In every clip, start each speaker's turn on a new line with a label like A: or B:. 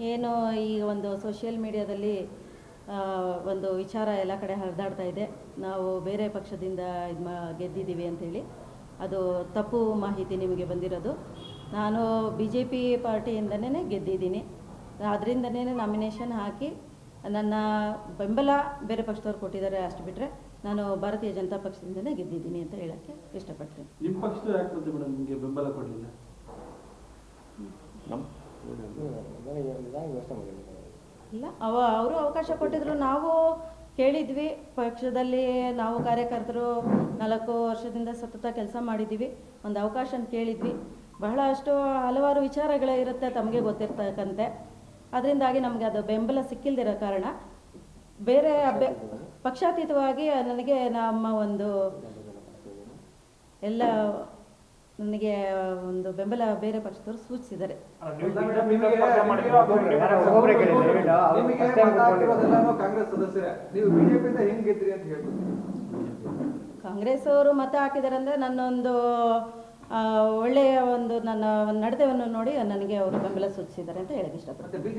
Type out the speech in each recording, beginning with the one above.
A: ಏನು ಈ ಒಂದು ಸೋಷಿಯಲ್ ಮೀಡಿಯಾದಲ್ಲಿ ಒಂದು ವಿಚಾರ ಎಲ್ಲ ಕಡೆ ಹರಿದಾಡ್ತಾ ಇದೆ. ನಾವು ಬೇರೆ ಪಕ್ಷದಿಂದ ಇದು ಮಾ ಗೆದ್ದಿದ್ದೀವಿ ಅಂತೇಳಿ. ಅದು ತಪ್ಪು ಮಾಹಿತಿ ನಿಮಗೆ ಬಂದಿರೋದು. ನಾನು ಬಿ ಜೆ ಪಿ ಪಾರ್ಟಿಯಿಂದನೇ ಗೆದ್ದಿದ್ದೀನಿ. ಅದರಿಂದನೇ ನಾಮಿನೇಷನ್ ಹಾಕಿ ನನ್ನ ಬೆಂಬಲ ಬೇರೆ ಪಕ್ಷದವ್ರು ಕೊಟ್ಟಿದ್ದಾರೆ ಅಷ್ಟು ಬಿಟ್ಟರೆ ನಾನು ಭಾರತೀಯ ಜನತಾ ಪಕ್ಷದಿಂದನೇ ಗೆದ್ದಿದ್ದೀನಿ ಅಂತ ಹೇಳೋಕ್ಕೆ ಇಷ್ಟಪಡ್ತೀನಿ.
B: ನಿಮ್ಮ ಪಕ್ಷದ ಯಾಕೆ ನಿಮಗೆ ಬೆಂಬಲ ಕೊಡಲಿಲ್ಲ?
A: ಇಲ್ಲ, ಅವ, ಅವರು ಅವಕಾಶ ಕೊಟ್ಟಿದ್ರು. ನಾವು ಕೇಳಿದ್ವಿ. ಪಕ್ಷದಲ್ಲಿ ನಾವು ಕಾರ್ಯಕರ್ತರು ನಾಲ್ಕು ವರ್ಷದಿಂದ ಸತತ ಕೆಲಸ ಮಾಡಿದ್ದೀವಿ. ಒಂದು ಅವಕಾಶ ಕೇಳಿದ್ವಿ. ಬಹಳಷ್ಟು ಹಲವಾರು ವಿಚಾರಗಳೇ ಇರುತ್ತೆ ತಮಗೆ ಗೊತ್ತಿರ್ತಕ್ಕಂತೆ. ಅದರಿಂದಾಗಿ ನಮಗೆ ಅದು ಬೆಂಬಲ ಸಿಕ್ಕಿಲ್ದಿರೋ ಕಾರಣ ಬೇರೆ ಅಭ್ಯ, ಪಕ್ಷಾತೀತವಾಗಿ ನನಗೆ ನಮ್ಮ ಒಂದು ಎಲ್ಲ ನನಗೆ ಒಂದು ಬೆಂಬಲ ಬೇರೆ ಪಕ್ಷದವರು ಸೂಚಿಸಿದ್ದಾರೆ.
C: ಕಾಂಗ್ರೆಸ್ ಸದಸ್ಯರೇ. ನೀವು ಬಿಜೆಪಿಯಿಂದ ಹೆಂಗ್ ಗೆದ್ರಿ ಅಂತ ಹೇಳ್ಬೋದು.
A: ಕಾಂಗ್ರೆಸ್ ಅವರು ಮತ ಹಾಕಿದ್ದಾರೆ ಅಂದರೆ ನನ್ನೊಂದು ಆ, ಒಳ್ಳೆಯ ಒಂದು ನನ್ನ ನಡತೆಯನ್ನು ನೋಡಿ ನನಗೆ ಅವರು ಬೆಂಬಲ ಸೂಚಿಸಿದ್ದಾರೆ ಅಂತ ಹೇಳಕ್ಕೆ ಇಷ್ಟಪಡ್ತೀನಿ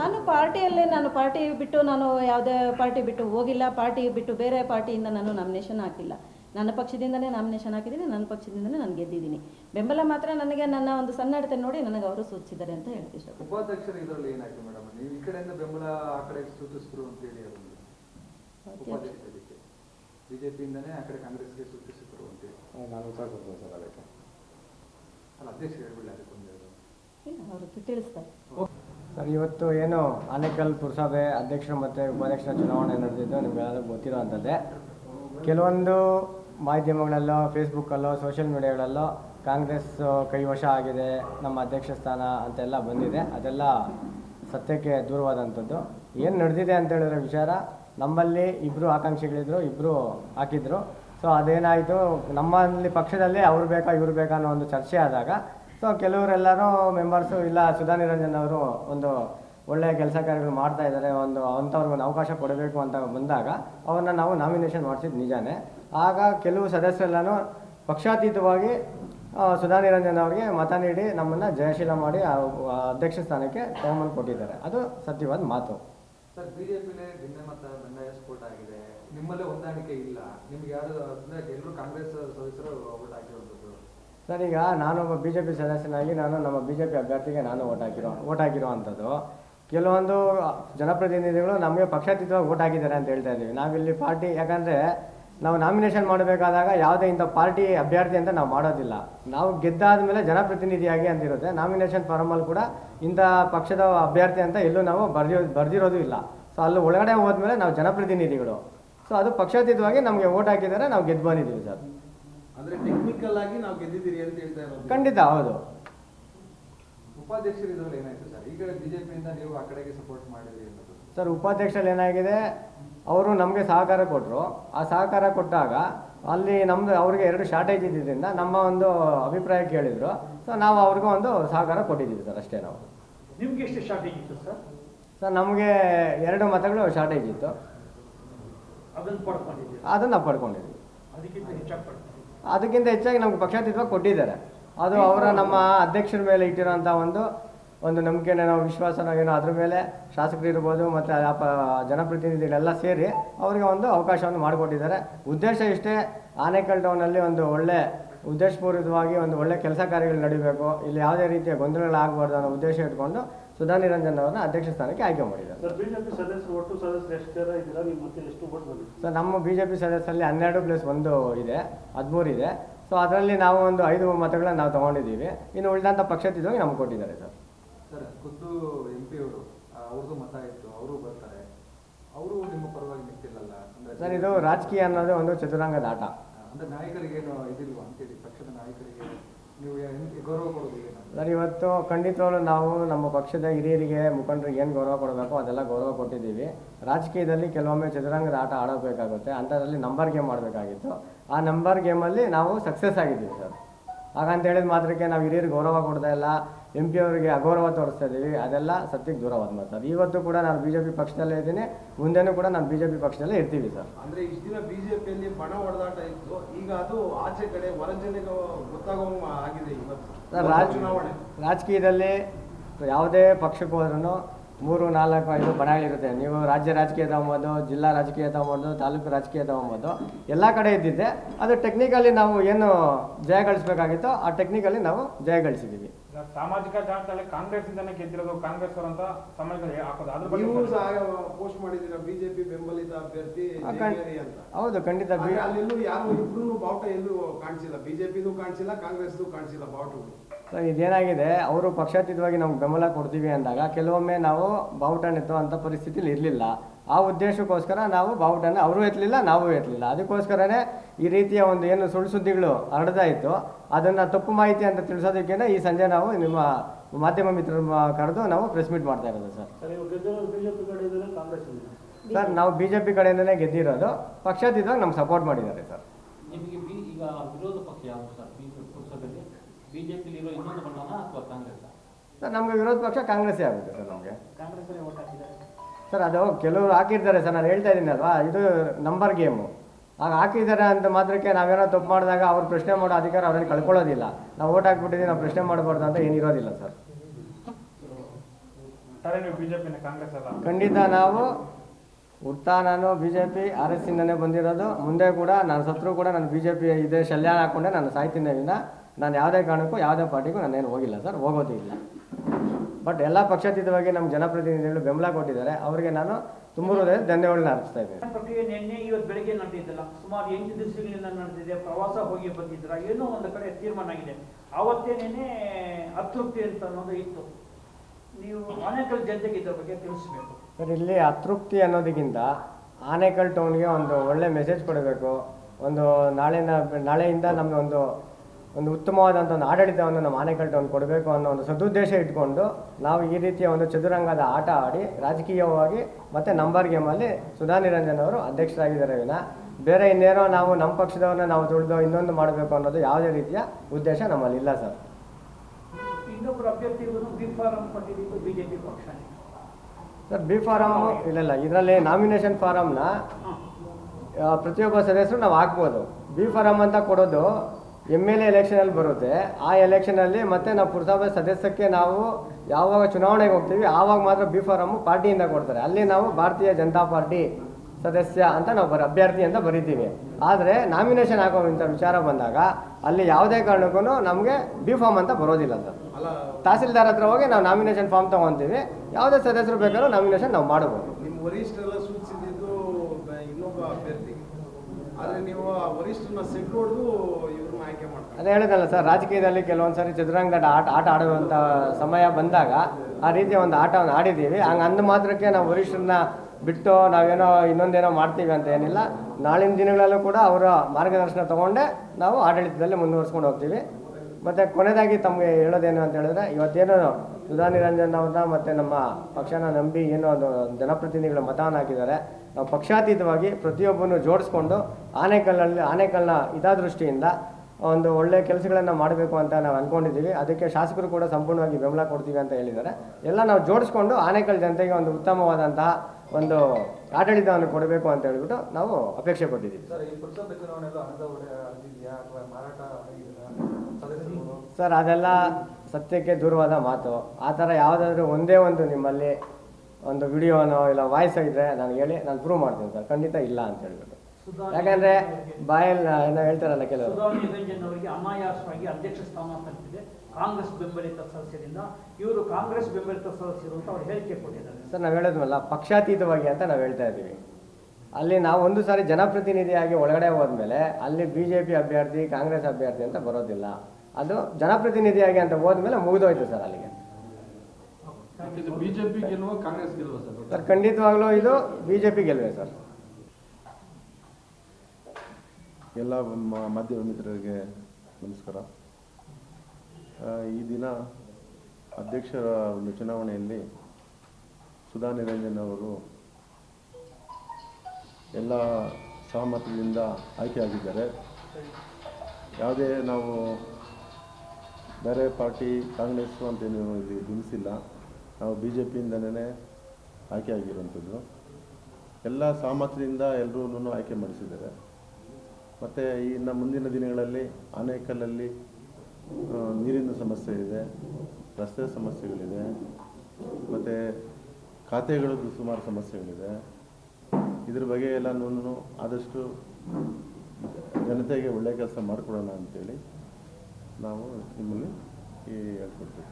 A: ನಾನು ಪಾರ್ಟಿಯಲ್ಲಿ ನಾನು ಪಾರ್ಟಿ ಬಿಟ್ಟು ನಾನು ಯಾವುದೇ ಪಾರ್ಟಿ ಬಿಟ್ಟು ಹೋಗಿಲ್ಲ. ಪಾರ್ಟಿ ಬಿಟ್ಟು ಬೇರೆ ಪಾರ್ಟಿಯಿಂದ ನಾನು ನಾಮಿನೇಷನ್ ಹಾಕಿಲ್ಲ. ನನ್ನ ಪಕ್ಷದಿಂದಲೇ ನಾಮಿನೇಷನ್ ಹಾಕಿದ್ದೀನಿ ನನ್ನ ಪಕ್ಷದಿಂದಲೇ ನಾನು ಗೆದ್ದಿದ್ದೀನಿ. ಬೆಂಬಲ ಮಾತ್ರ ನನಗೆ ನನ್ನ ಒಂದು ಸನ್ನಡತೆ ನೋಡಿ ನನಗೆ ಅವರು ಸೂಚಿಸಿದ್ದಾರೆ ಅಂತ ಹೇಳ್ತೀನಿ ಇಷ್ಟಪಡ್ತೀನಿ
C: ಉಪಾಧ್ಯಕ್ಷರು ಇದರಲ್ಲಿ ಏನಾಯ್ತು ಮೇಡಮ್? ನೀವು ಈ ಕಡೆಯಿಂದ ಬೆಂಬಲ ಆ ಕಡೆ ಸೂಚಿಸಿದ್ರು ಅಂತ ಹೇಳಿ ಉಪಾಧ್ಯಕ್ಷರಿಗೆ ಬಿಜೆಪಿಯಿಂದನೇ ಆ ಕಡೆ ಕಾಂಗ್ರೆಸ್ಗೆ ಸೂಚಿಸಿದ್ರು ಅಂತ
D: ನಾನು ಉತ್ತರ ಕೊಡ್ತೀನಿ ಸರ್ ಅದಕ್ಕೆ.
C: ಅಲ್ಲ ಅಧ್ಯಕ್ಷರು ಹೇಳ್ಬಿಡಿ ಅದಕ್ಕೊಂದು
A: ಅವರು ತಿಳಿಸ್ತಾರೆ.
D: ಸರ್ ಇವತ್ತು ಏನು ಆನೇಕಲ್ ಪುರಸಭೆ ಅಧ್ಯಕ್ಷರು ಮತ್ತೆ ಉಪಾಧ್ಯಕ್ಷರ ಚುನಾವಣೆ ನಡೆದಿದ್ದು ನಿಮ್ಗೆ ಗೊತ್ತಿರೋ ಅಂಥದ್ದೇ ಕೆಲವೊಂದು ಮಾಧ್ಯಮಗಳಲ್ಲೋ ಫೇಸ್ಬುಕ್ಕಲ್ಲೋ ಸೋಷಿಯಲ್ ಮೀಡಿಯಾಗಳಲ್ಲೋ ಕಾಂಗ್ರೆಸ್ ಕೈವಶ ಆಗಿದೆ, ನಮ್ಮ ಅಧ್ಯಕ್ಷ ಸ್ಥಾನ ಅಂತೆಲ್ಲ ಬಂದಿದೆ. ಅದೆಲ್ಲ ಸತ್ಯಕ್ಕೆ ದೂರವಾದಂಥದ್ದು. ಏನು ನಡೆದಿದೆ ಅಂತ ಹೇಳಿದ್ರೆ ವಿಚಾರ, ನಮ್ಮಲ್ಲಿ ಇಬ್ಬರು ಆಕಾಂಕ್ಷಿಗಳಿದ್ರು ಇಬ್ಬರು ಹಾಕಿದ್ರು. ಸೊ ಅದೇನಾಯಿತು, ನಮ್ಮಲ್ಲಿ ಪಕ್ಷದಲ್ಲಿ ಅವ್ರು ಬೇಕಾ, ಇವ್ರು ಬೇಕಾ ಅನ್ನೋ ಒಂದು ಚರ್ಚೆ ಆದಾಗ ಸೊ ಕೆಲವರೆಲ್ಲರೂ ಮೆಂಬರ್ಸು ಇಲ್ಲ ಸುಧಾ ನಿರಂಜನ್ ಅವರು ಒಂದು ಒಳ್ಳೆಯ ಕೆಲಸ ಕಾರ್ಯಗಳು ಮಾಡ್ತಾ ಇದ್ದಾರೆ, ಒಂದು ಅಂಥವ್ರಿಗೆ ಒಂದು ಅವಕಾಶ ಕೊಡಬೇಕು ಅಂತ ಬಂದಾಗ, ಅವ್ರನ್ನ ನಾವು ನಾಮಿನೇಷನ್ ಮಾಡಿಸಿದ್ದು ನಿಜಾನೇ. ಆಗ ಕೆಲವು ಸದಸ್ಯರೆಲ್ಲನೂ ಪಕ್ಷಾತೀತವಾಗಿ ಸುಧಾ ನಿರಂಜನ್ ಅವರಿಗೆ ಮತ ನೀಡಿ ನಮ್ಮನ್ನು ಜಯಶೀಲ ಮಾಡಿ ಅಧ್ಯಕ್ಷ ಸ್ಥಾನಕ್ಕೆ ತಗೊಂಬಂದು ಕೊಟ್ಟಿದ್ದಾರೆ. ಅದು ಸತ್ಯವಾದ ಮಾತು.
C: ಸರ್ ಬಿಜೆಪಿನೇ ಭಿನ್ನಮತ ಬಂಡಾಯ ಸ್ಫೋಟ ಆಗಿದೆ. ನಿಮ್ಮಲ್ಲೇ ಹೊಂದಾಣಿಕೆ ಇಲ್ಲ. ನಿಮ್ಗೆ ಯಾರು ಅಂದ್ರೆ ಎಲ್ಲರೂ ಕಾಂಗ್ರೆಸ್ ಸದಸ್ಯರು ಓಟ್ ಹಾಕಿರುವಂಥದ್ದು
D: ಸರ್ ಈಗ ನಾನೊಬ್ಬ ಬಿ ಜೆ ಪಿ ಸದಸ್ಯನಾಗಿ ನಾನು ನಮ್ಮ ಬಿ ಜೆ ಪಿ ಅಭ್ಯರ್ಥಿಗೆ ನಾನು ಓಟ್ ಹಾಕಿರೋ ಓಟ್ ಹಾಕಿರೋ ಅಂಥದ್ದು. ಕೆಲವೊಂದು ಜನಪ್ರತಿನಿಧಿಗಳು ನಮಗೆ ಪಕ್ಷಾತೀತವಾಗಿ ಓಟ್ ಹಾಕಿದ್ದಾರೆ ಅಂತ ಹೇಳ್ತಾ ಇದ್ದೀವಿ. ನಾವಿಲ್ಲಿ ಪಾರ್ಟಿ ಯಾಕಂದರೆ ನಾವು ನಾಮಿನೇಷನ್ ಮಾಡಬೇಕಾದಾಗ ಯಾವುದೇ ಇಂಥ ಪಾರ್ಟಿ ಅಭ್ಯರ್ಥಿ ಅಂತ ನಾವು ಮಾಡೋದಿಲ್ಲ. ನಾವು ಗೆದ್ದಾದ ಮೇಲೆ ಜನಪ್ರತಿನಿಧಿಯಾಗಿ ಅಂತಿರುತ್ತೆ ನಾಮಿನೇಷನ್ ಫಾರ್ಮಲ್ಲಿ ಕೂಡ ಇಂಥ ಪಕ್ಷದ ಅಭ್ಯರ್ಥಿ ಅಂತ ಎಲ್ಲೂ ನಾವು ಬರ್ದಿರೋ ಬರ್ದಿರೋದು ಇಲ್ಲ. ಸೊ ಅಲ್ಲಿ ಒಳಗಡೆ ಹೋದ್ಮೇಲೆ ನಾವು ಜನಪ್ರತಿನಿಧಿಗಳು. ಸೊ ಅದು ಪಕ್ಷಾತೀತವಾಗಿ ನಮಗೆ ಓಟ್ ಹಾಕಿದರೆ ನಾವು ಗೆದ್ದು ಬಂದಿದ್ದೀವಿ ಸರ್.
B: ಅಂದ್ರೆ ಟೆಕ್ನಿಕಲ್ ಆಗಿ ನಾವು ಗೆದ್ದಿದ್ದೀರಿ ಅಂತ ಹೇಳ್ತಾ ಇರೋದು.
D: ಖಂಡಿತ ಹೌದು.
C: ಉಪಾಧ್ಯಕ್ಷರು ಇದರಲ್ಲಿ ಏನಾಯ್ತು ಸರ್? ಈ ಕಡೆ ಬಿಜೆಪಿಯಿಂದ ನೀವು ಆ ಕಡೆಗೆ ಸಪೋರ್ಟ್ ಮಾಡಿದ್ರಿ
D: ಸರ್ ಉಪಾಧ್ಯಕ್ಷರಲ್ಲಿ ಏನಾಗಿದೆ? ಅವರು ನಮಗೆ ಸಹಕಾರ ಕೊಟ್ಟರು ಆ ಸಹಕಾರ ಕೊಟ್ಟಾಗ ಅಲ್ಲಿ ನಮ್ಮದು ಅವ್ರಿಗೆ ಎರಡು ಶಾರ್ಟೇಜ್ ಇದ್ದಿದ್ದರಿಂದ ನಮ್ಮ ಒಂದು ಅಭಿಪ್ರಾಯ ಕೇಳಿದರು. ಸೊ ನಾವು ಅವ್ರಿಗೂ ಒಂದು ಸಹಕಾರ ಕೊಟ್ಟಿದ್ದೀವಿ ಸರ್ ಅಷ್ಟೇ ನಾವು.
B: ನಿಮ್ಗೆ ಎಷ್ಟು ಶಾರ್ಟೇಜ್ ಇತ್ತು ಸರ್?
D: ಸರ್ ನಮಗೆ ಎರಡು ಮತಗಳು ಶಾರ್ಟೇಜ್ ಇತ್ತು.
B: ಅದನ್ನು ಪಡ್ಕೊಂಡಿದ್ದೀವಿ
D: ಅದನ್ನು ನಾವು ಪಡ್ಕೊಂಡಿದ್ವಿ
B: ಅದಕ್ಕಿಂತ ಹೆಚ್ಚಾಗಿ ಪಡ್ಕೊಂಡಿದ್ದೀರಿ?
D: ಅದಕ್ಕಿಂತ ಹೆಚ್ಚಾಗಿ ನಮ್ಗೆ ಪಕ್ಷಾತೀತವಾಗಿ ಕೊಟ್ಟಿದ್ದಾರೆ. ಅದು ಅವರ ನಮ್ಮ ಅಧ್ಯಕ್ಷರ ಮೇಲೆ ಇಟ್ಟಿರೋಂಥ ಒಂದು ಒಂದು ನಂಬಿಕೆನ ನಾವು ವಿಶ್ವಾಸನ ಏನೋ ಅದ್ರ ಮೇಲೆ ಶಾಸಕರು ಇರ್ಬೋದು ಮತ್ತು ಆ ಪ ಜನಪ್ರತಿನಿಧಿಗಳೆಲ್ಲ ಸೇರಿ ಅವರಿಗೆ ಒಂದು ಅವಕಾಶವನ್ನು ಮಾಡಿಕೊಟ್ಟಿದ್ದಾರೆ. ಉದ್ದೇಶ ಇಷ್ಟೇ ಆನೇಕಲ್ ಟೌನಲ್ಲಿ ಒಂದು ಒಳ್ಳೆ ಉದ್ದೇಶಪೂರ್ವಕವಾಗಿ ಒಂದು ಒಳ್ಳೆ ಕೆಲಸ ಕಾರ್ಯಗಳು ನಡೀಬೇಕು. ಇಲ್ಲಿ ಯಾವುದೇ ರೀತಿಯ ಗೊಂದಲಗಳಾಗಬಾರ್ದು ಅನ್ನೋ ಉದ್ದೇಶ ಇಟ್ಕೊಂಡು ಸುಧಾ ನಿರಂಜನ್ ಅವರನ್ನ ಅಧ್ಯಕ್ಷ ಸ್ಥಾನಕ್ಕೆ ಆಯ್ಕೆ ಮಾಡಿದ್ದಾರೆ.
E: ಸರ್ ಬಿಜೆಪಿ ಸದಸ್ಯರು ಒಟ್ಟು ಸದಸ್ಯರು ಎಷ್ಟು ಜನ ಇದ್ದೀರಾ? ನಿಮ್ಮ
D: ಬಿ ಜೆ ಪಿ ಸದಸ್ಯರಲ್ಲಿ ಹನ್ನೆರಡು ಪ್ಲಸ್ ಒಂದು ಇದೆ ಹದಿಮೂರು ಇದೆ. ಸೊ ಅದರಲ್ಲಿ ನಾವು ಒಂದು ಐದು ಮತಗಳನ್ನು ನಾವು ತಗೊಂಡಿದ್ದೀವಿ. ಇನ್ನು ಉಳಿದಂಥ ಪಕ್ಷತಿದ್ವಾಗಿ ನಮ್ಗೆ ಕೊಟ್ಟಿದ್ದಾರೆ ಸರ್.
C: ಸರ್ ಖುದ್ದು ಎಂ ಪಿ ಅವರು ಅವ್ರದ್ದು ಮತ ಇತ್ತು ಅವರು ಬರ್ತಾರೆ. ಅವರು ನಿಮ್ಮ ಪರವಾಗಿ ನಿಂತಿಲ್ಲಲ್ಲ? ಅಂದ್ರೆ
D: ಸರ್ ಇದು ರಾಜಕೀಯ ಅನ್ನೋದು ಒಂದು ಚದುರಂಗದ ಆಟ.
C: ಅಂದ್ರೆ ನಾಯಕರಿಗೇನು ಇದಿಲ್ವಾ ಅಂತೇಳಿ ಪಕ್ಷದ ನಾಯಕರಿಗೆ ನೀವು ಏನ್- ಗೌರವ ಕೊಡೋದಿಲ್ಲ
D: ಸರ್ ಇವತ್ತು ಖಂಡಿತವಾಗ್ಲೂ ನಾವು ನಮ್ಮ ಪಕ್ಷದ ಹಿರಿಯರಿಗೆ ಮುಖಂಡರಿಗೆ ಏನು ಗೌರವ ಕೊಡಬೇಕು ಅದೆಲ್ಲ ಗೌರವ ಕೊಟ್ಟಿದ್ದೀವಿ. ರಾಜಕೀಯದಲ್ಲಿ ಕೆಲವೊಮ್ಮೆ ಚದುರಂಗದ ಆಟ ಆಡಬೇಕಾಗುತ್ತೆ. ಅಂಥದ್ರಲ್ಲಿ ನಂಬರ್ ಗೇಮ್ ಮಾಡಬೇಕಾಗಿತ್ತು. ಆ ನಂಬರ್ ಗೇಮಲ್ಲಿ ನಾವು ಸಕ್ಸಸ್ ಆಗಿದ್ದೀವಿ ಸರ್. ಹಾಗಂತ ಹೇಳಿದ ಮಾತ್ರಕ್ಕೆ ನಾವು ಹಿರಿಯರಿಗೆ ಗೌರವ ಕೊಡ್ತಾ ಇಲ್ಲ. ಎಂ ಪಿ ಅವರಿಗೆ ಅಗೌರವ ತೋರಿಸ್ತಾ ಇದ್ದೀವಿ. ಅದೆಲ್ಲ ಸತ್ಯಕ್ಕೆ ದೂರವಾದ ಮಾತು. ಸರ್ ಇವತ್ತು ಕೂಡ ನಾನು ಬಿ ಜೆ ಪಿ ಪಕ್ಷದಲ್ಲೇ ಇದ್ದೀನಿ. ಮುಂದೆನೂ ಕೂಡ ನಾನು ಬಿ ಜೆ ಪಿ ಪಕ್ಷದಲ್ಲೇ ಇರ್ತೀವಿ ಸರ್.
B: ಅಂದರೆ ಇಷ್ಟು ದಿನ ಪಿಯಲ್ಲಿ ಬಣ ಹೊಡೆದಾಟ ಇತ್ತು. ಈಗ ಅದು ಆಚೆ ಕಡೆ ಹೊರ ಗೊತ್ತಾಗೋ ಆಗಿದೆ ಇವತ್ತು.
D: ಸರ್ ರಾಜ
B: ಚುನಾವಣೆ.
D: ರಾಜಕೀಯದಲ್ಲಿ ಯಾವುದೇ ಪಕ್ಷಕ್ಕೆ ಹೋದ್ರೂ ಮೂರು ನಾಲ್ಕು ಐದು ಬಣಗಳಿರುತ್ತೆ ನೀವು ರಾಜ್ಯ ರಾಜಕೀಯ ತಗೊಬೋದು ಜಿಲ್ಲಾ ರಾಜಕೀಯ ತಗೊಬೋದು ತಾಲೂಕು ರಾಜಕೀಯ ತಗೊಬೋದು ಎಲ್ಲ ಕಡೆ ಇದ್ದಿದ್ದೆ. ಅದು ಟೆಕ್ನಿಕಲಿ ನಾವು ಏನು ಜಯ ಗಳಿಸ್ಬೇಕಾಗಿತ್ತು ಆ ಟೆಕ್ನಿಕಲಿ ನಾವು ಜಯ ಗಳಿಸಿದ್ದೀವಿ
F: ಸಾಮಾಜಿಕ ಜಾಲತಾಣ ಕಾಂಗ್ರೆಸ್ ಇಂದಾನೆ ಗೆದ್ದಿರೋದು ಕಾಂಗ್ರೆಸ್ ಅವರು ಅಂತ ಸಮಾಜದಲ್ಲಿ ಹಾಕೋದು. ಅದ್ರ ಬಗ್ಗೆ
B: ನೀವು ಸಹ ಪೋಸ್ಟ್ ಮಾಡಿದಿರ ಬಿಜೆಪಿ ಬೆಂಬಲಿತ ಅಭ್ಯರ್ಥಿ ಅಂತ?
D: ಹೌದು ಖಂಡಿತ ಬಿ
B: ಆದ್ರೆ ಅಲ್ಲೆಲ್ಲೂ ಯಾರು ಇಬ್ರು ಬಾವುಟ ಎಲ್ಲೂ ಕಾಣಿಸಿಲ್ಲ. ಬಿಜೆಪಿದು ಕಾಣಿಸಿಲ್ಲ ಕಾಂಗ್ರೆಸ್ದು ಕಾಣಿಸಿಲ್ಲ ಬಾವುಟಗಳು
D: ಸರ್ ಇದೇನಾಗಿದೆ ಅವರು ಪಕ್ಷಾತೀತವಾಗಿ ನಮ್ಗೆ ಬೆಂಬಲ ಕೊಡ್ತೀವಿ ಅಂದಾಗ ಕೆಲವೊಮ್ಮೆ ನಾವು ಬಾವುಟ ನೆತ್ತುವಂಥ ಪರಿಸ್ಥಿತಿಲಿ ಇರಲಿಲ್ಲ. ಆ ಉದ್ದೇಶಕ್ಕೋಸ್ಕರ ನಾವು ಬಾವುಟನ ಅವರು ಎತ್ತಲಿಲ್ಲ ನಾವು ಎತ್ತಲಿಲ್ಲ. ಅದಕ್ಕೋಸ್ಕರನೇ ಈ ರೀತಿಯ ಒಂದು ಏನು ಸುಳ್ಳು ಸುದ್ದಿಗಳು ಹರಡ್ದಾಯಿತು ಅದನ್ನು ತಪ್ಪು ಮಾಹಿತಿ ಅಂತ ತಿಳಿಸೋದಕ್ಕೇನೆ ಈ ಸಂಜೆ ನಾವು ನಿಮ್ಮ ಮಾಧ್ಯಮ ಮಿತ್ರರ ಕರೆದು ನಾವು ಪ್ರೆಸ್ ಮೀಟ್ ಮಾಡ್ತಾ ಇರೋದು ಸರ್.
E: ಸರ್
D: ನಾವು ಬಿ ಜೆ ಪಿ ಕಡೆಯಿಂದನೇ ಗೆದ್ದಿರೋದು. ಪಕ್ಷಾತೀತವಾಗಿ ನಮ್ಗೆ ಸಪೋರ್ಟ್ ಮಾಡಿದ್ದಾರೆ ಸರ್.
G: ನಿಮಗೆ ಬಿ ಈಗ ವಿರೋಧ ಪಕ್ಷ ಯಾವುದು ಸರ್? ಬಿ ಪುಸ್ತಕದಲ್ಲಿ ಇನ್ನೊಂದು ಬಣ್ಣನ ಅಥವಾ ಕಾಂಗ್ರೆಸ್
D: ಸರ್ ನಮಗೆ ವಿರೋಧ ಪಕ್ಷ ಕಾಂಗ್ರೆಸ್ಸೇ ಆಗುತ್ತೆ ಸರ್ ನಮಗೆ.
E: ಕಾಂಗ್ರೆಸ್
D: ಸರ್ ಅದು ಕೆಲವರು ಹಾಕಿರ್ತಾರೆ ಸರ್ ನಾನು ಹೇಳ್ತಾ ಇದ್ದೀನಲ್ವಾ ಇದು ನಂಬರ್ ಗೇಮು. ಆಗ ಹಾಕಿದ್ದಾರೆ ಅಂತ ಮಾತ್ರಕ್ಕೆ ನಾವೇನೋ ತಪ್ಪು ಮಾಡಿದಾಗ ಅವ್ರು ಪ್ರಶ್ನೆ ಮಾಡೋ ಅಧಿಕಾರ ಅವ್ರಲ್ಲಿ ಕಳ್ಕೊಳ್ಳೋದಿಲ್ಲ. ನಾವು ಓಟ್ ಹಾಕ್ಬಿಟ್ಟಿದ್ದೀವಿ ನಾವು ಪ್ರಶ್ನೆ ಮಾಡಬಾರ್ದು ಅಂತ ಏನಿರೋದಿಲ್ಲ ಸರ್. ಖಂಡಿತ ನಾವು ನಾನು B J P R S ಇಂದನೇ ಬಂದಿರೋದು. ಮುಂದೆ ಕೂಡ ನಾನು ಸತ್ರು ಕೂಡ ನಾನು ಬಿ ಜೆ ಪಿ ಇದೇ ಶಲ್ಯ ಹಾಕೊಂಡೆ ನಾನು ಸಾಯ್ತೀನಿ ವಿನ ನಾನು ಯಾವುದೇ ಕಾರಣಕ್ಕೂ ಯಾವುದೇ ಪಾರ್ಟಿಗೂ ನಾನೇನು ಹೋಗಿಲ್ಲ ಸರ್ ಹೋಗೋದೇ ಇಲ್ಲ. ಬಟ್ ಎಲ್ಲ ಪಕ್ಷಾತೀತವಾಗಿ ನಮ್ಮ ಜನಪ್ರತಿನಿಧಿಗಳು ಬೆಂಬಲ ಕೊಟ್ಟಿದ್ದಾರೆ. ಅವರಿಗೆ ನಾನು ತುಂಬ ಹೃದಯದ ಧನ್ಯವಾದಗಳನ್ನ ಅರ್ಪಿಸ್ತಾ ಇದ್ದೀನಿ.
H: ಪ್ರಕ್ರಿಯೆ ನಿನ್ನೆ ಇವತ್ತು ಬೆಳಿಗ್ಗೆ ನಡೆದಿದ್ದಲ್ಲ. ಸುಮಾರು ಎಂಟು ದಿವಸಗಳಿಂದ ನಡೆದಿದೆ. ಪ್ರವಾಸ ಹೋಗಿ ಬಂದಿದ್ರ ಏನೋ ಒಂದು ಕಡೆ ತೀರ್ಮಾನ ಆಗಿದೆ. ಆವತ್ತೇ ನಿನ್ನೆ ಅತೃಪ್ತಿ ಅಂತ ಅನ್ನೋದು ಇತ್ತು. ನೀವು ಆನೇಕಲ್ ಜನತೆಗೆ ಇದ್ರ ಬಗ್ಗೆ ತಿಳಿಸ್ಬೇಕು.
D: ಸರ್ ಇಲ್ಲಿ ಅತೃಪ್ತಿ ಅನ್ನೋದಕ್ಕಿಂತ ಆನೇಕಲ್ ಟೌನ್ಗೆ ಒಂದು ಒಳ್ಳೆ ಮೆಸೇಜ್ ಕೊಡಬೇಕು. ಒಂದು ನಾಳೆನ ನಾಳೆಯಿಂದ ನಮಗೆ ಒಂದು ಉತ್ತಮವಾದಂಥ ಒಂದು ಆಡಳಿತವನ್ನು ನಮ್ಮ ಆನೇಕಲ್ ಒಂದು ಕೊಡಬೇಕು ಅನ್ನೋ ಒಂದು ಸದುದ್ದೇಶ ಇಟ್ಕೊಂಡು ನಾವು ಈ ರೀತಿಯ ಒಂದು ಚದುರಂಗದ ಆಟ ಆಡಿ ರಾಜಕೀಯವಾಗಿ ಮತ್ತು ನಂಬರ್ ಗೇಮಲ್ಲಿ ಸುಧಾ ನಿರಂಜನ್ ಅವರು ಅಧ್ಯಕ್ಷರಾಗಿದ್ದಾರೆ ವಿನ. ಬೇರೆ ಇನ್ನೇನೋ ನಾವು ನಮ್ಮ ಪಕ್ಷದವ್ರನ್ನ ನಾವು ತುಳಿದು ಇನ್ನೊಂದು ಮಾಡಬೇಕು ಅನ್ನೋದು ಯಾವುದೇ ರೀತಿಯ ಉದ್ದೇಶ ನಮ್ಮಲ್ಲಿ ಇಲ್ಲ ಸರ್.
H: ಇನ್ನೊಬ್ಬರು ಬಿಜೆಪಿ
D: ಸರ್ ಬಿ ಫಾರಮ್ ಇಲ್ಲ ಇಲ್ಲ ಇದರಲ್ಲಿ ನಾಮಿನೇಷನ್ ಫಾರಮ್ನ ಪ್ರತಿಯೊಬ್ಬ ಸದಸ್ಯರು ನಾವು ಹಾಕ್ಬೋದು. ಬಿ ಫಾರಮ್ ಅಂತ ಕೊಡೋದು ಎಂ ಎಲ್ ಎ ಎಲೆಕ್ಷನಲ್ಲಿ ಬರುತ್ತೆ. ಆ ಎಲೆಕ್ಷನಲ್ಲಿ ಮತ್ತೆ ನಾವು ಪುರಸಭೆ ಸದಸ್ಯಕ್ಕೆ ನಾವು ಯಾವಾಗ ಚುನಾವಣೆಗೆ ಹೋಗ್ತೀವಿ ಆವಾಗ ಮಾತ್ರ ಬಿ ಫಾರಮ್ ಪಾರ್ಟಿಯಿಂದ ಕೊಡ್ತಾರೆ. ಅಲ್ಲಿ ನಾವು ಭಾರತೀಯ ಜನತಾ ಪಾರ್ಟಿ ಸದಸ್ಯ ಅಂತ ನಾವು ಬರ ಅಭ್ಯರ್ಥಿ ಅಂತ ಬರಿತೀವಿ. ಆದರೆ ನಾಮಿನೇಷನ್ ಹಾಕೋಂಥ ವಿಚಾರ ಬಂದಾಗ ಅಲ್ಲಿ ಯಾವುದೇ ಕಾರಣಕ್ಕೂ ನಮಗೆ ಬಿ ಫಾರ್ಮ್ ಅಂತ ಬರೋದಿಲ್ಲ ಸರ್ ತಹಸೀಲ್ದಾರ್ ಹತ್ರ ಹೋಗಿ ನಾವು ನಾಮಿನೇಷನ್ ಫಾರ್ಮ್ ತೊಗೊತೀವಿ. ಯಾವುದೇ ಸದಸ್ಯರು ಬೇಕಾದ್ರೂ ನಾಮಿನೇಷನ್ ನಾವು
B: ಮಾಡಬಹುದು ಇನ್ನೊಬ್ಬ ಅಭ್ಯರ್ಥಿ. ಆದರೆ ನೀವು ವರಿಷ್ಠರನ್ನ ಸೆಟ್ ಹೊಡೆದು
D: ಅದೇ ಹೇಳಿದಲ್ಲ ಸರ್, ರಾಜಕೀಯದಲ್ಲಿ ಕೆಲವೊಂದು ಸರಿ ಚದುರಂಗದ ಆಟ ಆಟ ಆಡುವಂಥ ಸಮಯ ಬಂದಾಗ ಆ ರೀತಿಯ ಒಂದು ಆಟವನ್ನು ಆಡಿದ್ದೀವಿ. ಹಂಗೆ ಅಂದ ಮಾತ್ರಕ್ಕೆ ನಾವು ವರಿಷ್ಠರನ್ನ ಬಿಟ್ಟು ನಾವೇನೋ ಇನ್ನೊಂದೇನೋ ಮಾಡ್ತೀವಿ ಅಂತ ಏನಿಲ್ಲ. ನಾಳಿನ ದಿನಗಳಲ್ಲೂ ಕೂಡ ಅವರ ಮಾರ್ಗದರ್ಶನ ತಗೊಂಡೆ ನಾವು ಆಡಳಿತದಲ್ಲಿ ಮುಂದುವರ್ಸ್ಕೊಂಡು ಹೋಗ್ತೀವಿ. ಮತ್ತೆ ಕೊನೆಯದಾಗಿ ತಮಗೆ ಹೇಳೋದೇನು ಅಂತ ಹೇಳಿದ್ರೆ, ಇವತ್ತೇನು ಸುಧಾ ನಿರಂಜನ್ ಅವ್ರನ್ನ ಮತ್ತು ನಮ್ಮ ಪಕ್ಷನ ನಂಬಿ ಏನೋ ಒಂದು ಜನಪ್ರತಿನಿಧಿಗಳ ಮತವನ್ನು ಹಾಕಿದ್ದಾರೆ. ನಾವು ಪಕ್ಷಾತೀತವಾಗಿ ಪ್ರತಿಯೊಬ್ಬನು ಜೋಡಿಸ್ಕೊಂಡು ಆನೇಕಲ್ಲಲ್ಲಿ ಆನೇಕಲ್ನ ಹಿತದೃಷ್ಟಿಯಿಂದ ಒಂದು ಒಳ್ಳೆ ಕೆಲಸಗಳನ್ನು ಮಾಡಬೇಕು ಅಂತ ನಾವು ಅಂದ್ಕೊಂಡಿದ್ದೀವಿ ಅದಕ್ಕೆ ಶಾಸಕರು ಕೂಡ ಸಂಪೂರ್ಣವಾಗಿ ಬೆಂಬಲ ಕೊಡ್ತೀವಿ ಅಂತ ಹೇಳಿದ್ದಾರೆ. ಎಲ್ಲ ನಾವು ಜೋಡಿಸ್ಕೊಂಡು ಆನೇಕಲ್ ಜನತೆಗೆ ಒಂದು ಉತ್ತಮವಾದಂತಹ ಒಂದು ಆಡಳಿತವನ್ನು ಕೊಡಬೇಕು ಅಂತ ಹೇಳ್ಬಿಟ್ಟು ನಾವು ಅಪೇಕ್ಷೆ ಪಟ್ಟಿದ್ದೀವಿ
C: ಸರ್
D: ಅದೆಲ್ಲ ಸತ್ಯಕ್ಕೆ ದೂರವಾದ ಮಾತು. ಆ ಥರ ಯಾವುದಾದ್ರೂ ಒಂದೇ ಒಂದು ನಿಮ್ಮಲ್ಲಿ ಒಂದು ವಿಡಿಯೋನೋ ಇಲ್ಲ ವಾಯ್ಸ್ ಇದ್ದರೆ ನಾನು ಹೇಳಿ ನಾನು ಪ್ರೂವ್ ಮಾಡ್ತೀನಿ ಸರ್. ಖಂಡಿತ ಇಲ್ಲ ಅಂತ ಹೇಳ್ಬಿಟ್ಟು. ಯಾಕಂದರೆ ಬಾಯಲ್ಲಿ ಏನೋ ಹೇಳ್ತಾರಲ್ಲ ಕೆಲವರು.
H: ಅವರಿಗೆ ಅನಾಯಾಸವಾಗಿ ಅಧ್ಯಕ್ಷ ಸ್ಥಾನ ತಲುಪಿದೆ. ಕಾಂಗ್ರೆಸ್ ಬೆಂಬಲಿತ ಸದಸ್ಯರಿಂದ ಇವರು ಕಾಂಗ್ರೆಸ್ ಬೆಂಬಲಿತ ಸದಸ್ಯರು ಅಂತ ಅವ್ರು ಹೇಳಿಕೆ ಕೊಟ್ಟಿದ್ದಾರೆ.
D: ಸರ್ ನಾವು ಹೇಳೋದ್ವಲ್ಲ ಪಕ್ಷಾತೀತವಾಗಿ ಅಂತ ನಾವು ಹೇಳ್ತಾ ಇದ್ದೀವಿ. ಅಲ್ಲಿ ನಾವು ಒಂದು ಸಾರಿ ಜನಪ್ರತಿನಿಧಿಯಾಗಿ ಒಳಗಡೆ ಹೋದ್ಮೇಲೆ ಅಲ್ಲಿ ಬಿ ಜೆ ಪಿ ಅಭ್ಯರ್ಥಿ ಕಾಂಗ್ರೆಸ್ ಅಭ್ಯರ್ಥಿ ಅಂತ ಬರೋದಿಲ್ಲ. ಅದು ಜನಪ್ರತಿನಿಧಿಯಾಗಿ ಅಂತ ಹೋದ್ಮೇಲೆ ಮುಗಿದೋಯ್ತು ಸರ್ ಅಲ್ಲಿಗೆ.
C: ಇದು ಬಿಜೆಪಿ ಗೆಲ್ಲುವ ಕಾಂಗ್ರೆಸ್ ಗೆಲ್ಲುವ ಸರ್?
D: ಸರ್ ಖಂಡಿತವಾಗ್ಲೂ ಇದು ಬಿಜೆಪಿ ಜೆ ಪಿ ಗೆಲುವೆ ಸರ್.
I: ಎಲ್ಲ ಮಾಧ್ಯಮ ಮಿತ್ರರಿಗೆ ನಮಸ್ಕಾರ. ಈ ದಿನ ಅಧ್ಯಕ್ಷರ ಒಂದು ಚುನಾವಣೆಯಲ್ಲಿ ಸುಧಾ ನಿರಂಜನ್ ಅವರು ಎಲ್ಲ ಸಹಮತದಿಂದ ಆಯ್ಕೆಯಾಗಿದ್ದಾರೆ. ಯಾವುದೇ ನಾವು ಬೇರೆ ಪಾರ್ಟಿ ಕಾಂಗ್ರೆಸ್ ಅಂತೇನು ಇಲ್ಲಿ ಬಿಂಬಿಸಿಲ್ಲ ನಾವು ಬಿ ಜೆ ಪಿಯಿಂದನೇ ಆಯ್ಕೆಯಾಗಿರುವಂಥದ್ದು. ಎಲ್ಲ ಸಹಮತದಿಂದ ಎಲ್ಲರೂ ಆಯ್ಕೆ ಮಾಡಿಸಿದ್ದಾರೆ. ಮತ್ತು ಇನ್ನು ಮುಂದಿನ ದಿನಗಳಲ್ಲಿ ಆನೇಕಲ್ಲಲ್ಲಿ ನೀರಿನ ಸಮಸ್ಯೆ ಇದೆ, ರಸ್ತೆ ಸಮಸ್ಯೆಗಳಿದೆ, ಮತ್ತು ಖಾತೆಗಳದ್ದು ಸುಮಾರು ಸಮಸ್ಯೆಗಳಿದೆ. ಇದ್ರ ಬಗ್ಗೆ ಎಲ್ಲನೂ ಆದಷ್ಟು ಜನತೆಗೆ ಒಳ್ಳೆಯ ಕೆಲಸ ಮಾಡಿಕೊಡೋಣ ಅಂತೇಳಿ ನಾವು ನಿಮ್ಮಲ್ಲಿ ಈ ಹೇಳ್ಕೊಡ್ತೀವಿ.